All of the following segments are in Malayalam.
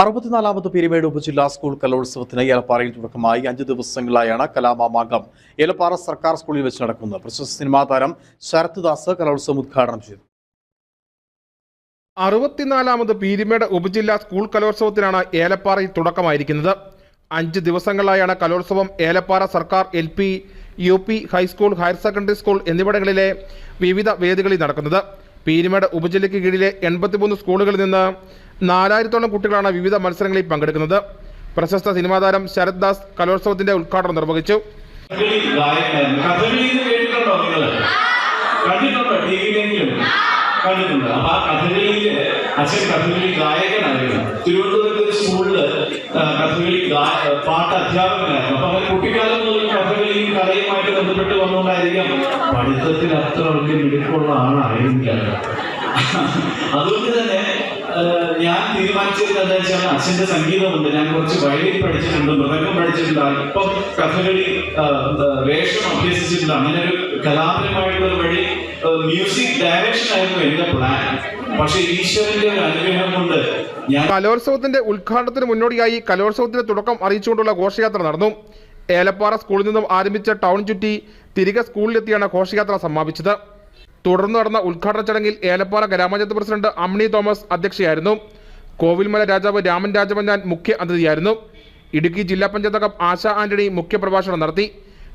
അറുപത്തിനാലാമത് പീരുമേട് ഉപജില്ലാ സ്കൂൾ കലോത്സവത്തിന് ഏലപ്പാറയിൽ തുടക്കമായി അഞ്ച് ദിവസങ്ങളിലായാണ് കലാമാമാങ്കം ഏലപ്പാറ സർക്കാർ സ്കൂളിൽ വെച്ച് നടക്കുന്നത്. പ്രശസ്ത സിനിമാ താരം ശരത് ദാസ് കലോത്സവം ഉദ്ഘാടനം ചെയ്തു. അറുപത്തിനാലാമത് പീരിമേട് ഉപജില്ലാ സ്കൂൾ കലോത്സവത്തിനാണ് ഏലപ്പാറയിൽ തുടക്കമായിരിക്കുന്നത്. അഞ്ച് ദിവസങ്ങളിലായാണ് കലോത്സവം ഏലപ്പാറ സർക്കാർ L P U P high school higher secondary school എന്നിവിടങ്ങളിലെ വിവിധ വേദികളിൽ നടക്കുന്നത്. പീരിമേട് ഉപജില്ലയ്ക്ക് കീഴിലെ എൺപത്തിമൂന്ന് സ്കൂളുകളിൽ നിന്ന് നാലായിരത്തോളം കുട്ടികളാണ് വിവിധ മത്സരങ്ങളിൽ പങ്കെടുക്കുന്നത്. പ്രശസ്ത സിനിമാ താരം ശരത് ദാസ് കലോത്സവത്തിന്റെ ഉദ്ഘാടനം നിർവഹിച്ചു. കണ്ടിട്ടുണ്ടോ? സ്കൂളിൽ കഥകളി പാട്ട് അധ്യാപകനായിരുന്നു. അപ്പൊ അങ്ങനെ കലയുമായിട്ട് ബന്ധപ്പെട്ട് വന്നുകൊണ്ടായിരിക്കാം പഠിത്തത്തിൽ അത്ര വലിയ മിടുക്കുള്ള ആളായിരുന്നില്ല അതുകൊണ്ട് തന്നെ ഞാൻ തീരുമാനിച്ചത് എന്താ വെച്ചാൽ അച്ഛന്റെ സംഗീതമുണ്ട്. ഞാൻ കുറച്ച് വയലിൻ പഠിച്ചിട്ടുണ്ട് മൃഗം പഠിച്ചിട്ടുണ്ട്. അല്പം കഥകളി വേഷം അഭ്യസിച്ചിട്ടുണ്ട്. അങ്ങനെ ഒരു കലാപരമായിട്ടുള്ള വഴി മ്യൂസിക് ഡയറക്ഷൻ ആയിരുന്നു എന്റെ പ്ലാൻ പക്ഷെ ഈശ്വരന്റെ ഒരു അനുഗ്രഹം കൊണ്ട് കലോത്സവത്തിന്റെ ഉദ്ഘാടനത്തിന് മുന്നോടിയായി കലോത്സവത്തിന് തുടക്കം അറിയിച്ചുകൊണ്ടുള്ള ഘോഷയാത്ര നടന്നു. ഏലപ്പാറ സ്കൂളിൽ നിന്നും ആരംഭിച്ച ടൗൺ ചുറ്റി തിരികെ സ്കൂളിലെത്തിയാണ് ഘോഷയാത്ര സമാപിച്ചത്. തുടർന്ന് നടന്ന ഉദ്ഘാടന ചടങ്ങിൽ ഏലപ്പാറ ഗ്രാമപഞ്ചായത്ത് പ്രസിഡന്റ് അമ്ണി തോമസ് അധ്യക്ഷയായിരുന്നു. കോവിൽമല രാജാവ് രാമൻ രാജമഞ്ഞാൻ മുഖ്യ അതിഥിയായിരുന്നു. ഇടുക്കി ജില്ലാ പഞ്ചായത്ത് അംഗം ആശ ആന്റണി മുഖ്യപ്രഭാഷണം നടത്തി.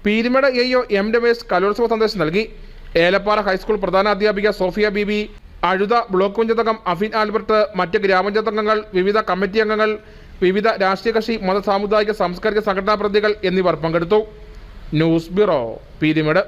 Peermade A O M Ramesh കലോത്സവ സന്ദേശം നൽകി. ഏലപ്പാറ ഹൈസ്കൂൾ പ്രധാന അധ്യാപിക സോഫിയ ബീബി അഴുത ബ്ലോക്ക് പഞ്ചായത്ത് അംഗം അഫിൻ ആൽബർട്ട് മറ്റ് ഗ്രാമപഞ്ചായത്ത് അംഗങ്ങൾ വിവിധ കമ്മിറ്റി അംഗങ്ങൾ വിവിധ രാഷ്ട്രീയ കക്ഷി മത സാമുദായിക സാംസ്കാരിക സംഘടനാ പ്രതിനിധികൾ എന്നിവർ പങ്കെടുത്തു. News bureau Peermade.